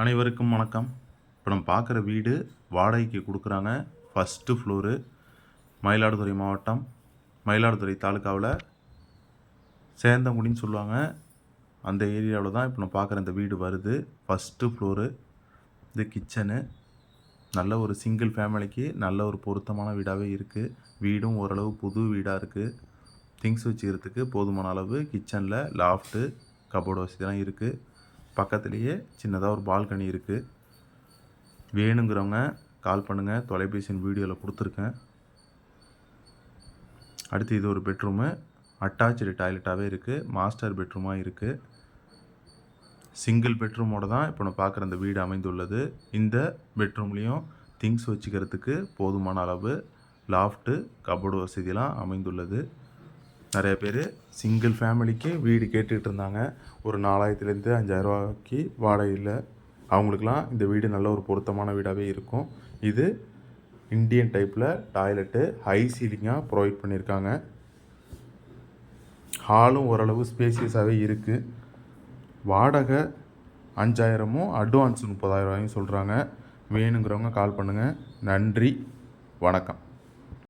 அனைவருக்கும் வணக்கம். இப்போ நம்ம பார்க்குற வீடு வாடகைக்கு கொடுக்குறாங்க. ஃபஸ்ட்டு ஃப்ளோரு மயிலாடுதுறை மாவட்டம். மயிலாடுதுறை தாலுக்காவில் சேந்தங்குடின்னு சொல்லுவாங்க. அந்த ஏரியாவில் தான் இப்போ நான் பார்க்குற இந்த வீடு வருது. ஃபஸ்ட்டு ஃப்ளோரு இது கிச்சனு நல்ல ஒரு சிங்கிள் ஃபேமிலிக்கு நல்ல ஒரு பொருத்தமான வீடாகவே இருக்குது வீடும் ஓரளவு புது வீடாக இருக்குது திங்ஸ் வச்சுக்கிறதுக்கு போதுமான அளவு கிச்சனில் லாஃப்ட்டு கபோர்டு வசதிலாம் இருக்குது பக்கத்துலேயே சின்னதாக ஒரு பால்கனி இருக்குது வேணுங்கிறவங்க கால் பண்ணுங்கள் தொலைபேசியின் வீடியோவில் கொடுத்துருக்கேன். அடுத்து இது ஒரு பெட்ரூமு. அட்டாச்சு டாய்லெட்டாகவே இருக்குது மாஸ்டர் பெட்ரூமாக இருக்குது சிங்கிள் பெட்ரூமோட தான் இப்போ நான் பார்க்குற அந்த வீடு அமைந்துள்ளது. இந்த பெட்ரூம்லேயும் திங்ஸ் வச்சுக்கிறதுக்கு போதுமான அளவு லாஃப்ட்டு கபோர்டு வசதியெலாம் அமைந்துள்ளது. நிறைய பேர் சிங்கிள் ஃபேமிலிக்கு வீடு கேட்டுக்கிட்டு இருந்தாங்க ஒரு நாலாயிரத்துலேருந்து அஞ்சாயிரரூவாக்கி வாடகையில். அவங்களுக்குலாம் இந்த வீடு நல்ல ஒரு பொருத்தமான வீடாகவே இருக்கும். இது இந்தியன் டைப்பில் டாய்லெட்டு ஹை சீலிங்காக ப்ரொவைட் பண்ணியிருக்காங்க. ஹாலும் ஓரளவு ஸ்பேசியஸாகவே இருக்குது வாடகை அஞ்சாயிரமும் அட்வான்ஸ் முப்பதாயிரம் ரூபாயும் சொல்கிறாங்க வேணுங்கிறவங்க கால் பண்ணுங்கள் நன்றி. வணக்கம்.